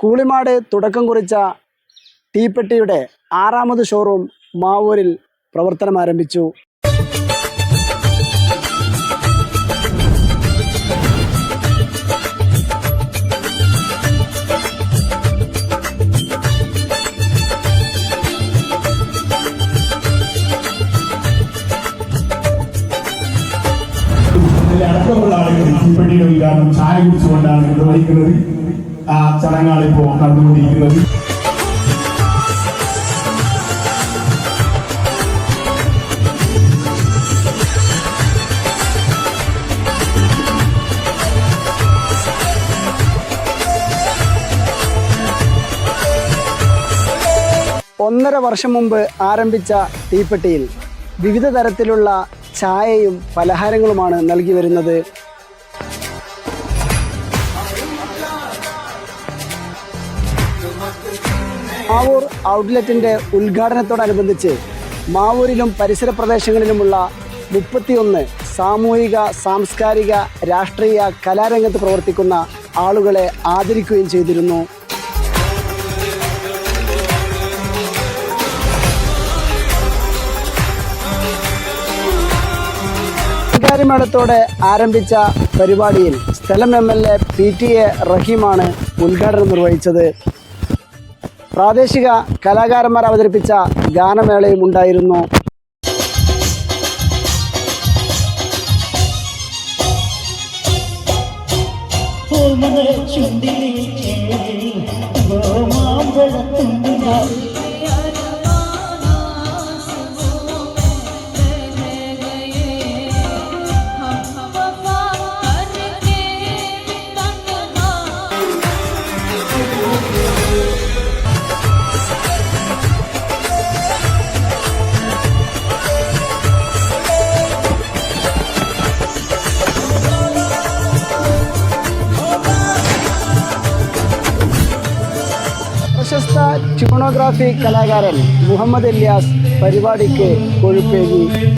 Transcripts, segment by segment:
കൂളിമാട് തുടക്കം കുറിച്ച തീപ്പെട്ടിയുടെ ആറാമത് ഷോറൂം മാവൂരിൽ പ്രവർത്തനം ആരംഭിച്ചു. അടക്കമുള്ള ആളുകൾ തീപ്പെട്ടിയുടെ ഉദ്ഘാടനം ചായ കുടിച്ചുകൊണ്ടാണ് നിർവഹിക്കുന്നത് ആ ചടങ്ങാണ് നടന്നുകൊണ്ടിരിക്കുന്നത്. ഒന്നര വർഷം മുമ്പ് ആരംഭിച്ച തീപ്പെട്ടിയിൽ വിവിധ തരത്തിലുള്ള ചായയും പലഹാരങ്ങളുമാണ് നൽകി വരുന്നത്. മാവൂർ ഔട്ട്ലെറ്റിന്റെ ഉദ്ഘാടനത്തോടനുബന്ധിച്ച് മാവൂരിലും പരിസര പ്രദേശങ്ങളിലുമുള്ള മുപ്പത്തിയൊന്ന് സാമൂഹിക സാംസ്കാരിക രാഷ്ട്രീയ കലാരംഗത്ത് പ്രവർത്തിക്കുന്ന ആളുകളെ ആദരിക്കുകയും ചെയ്തിരുന്നു. മേളത്തോടെ ആരംഭിച്ച പരിപാടിയിൽ സ്ഥലം M L A P T A റഹീമാണ് ഉദ്ഘാടനം നിർവഹിച്ചത്. പ്രാദേശിക കലാകാരന്മാർ അവതരിപ്പിച്ച ഗാനമേളയും ഉണ്ടായിരുന്നു. ചുണ്ടിലെ മാമ്പഴത്തുണ്ടിനാൽ കലാകാരൻ മുഹമ്മദ് ഇല്യാസ് പരിപാടിക്ക് കൊഴുപ്പേകി.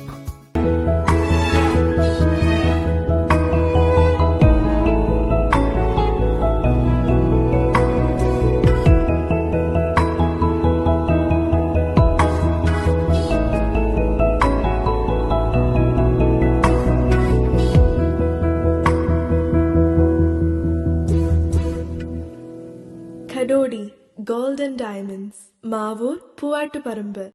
Melody golden diamonds Mavoor Poovattuparamba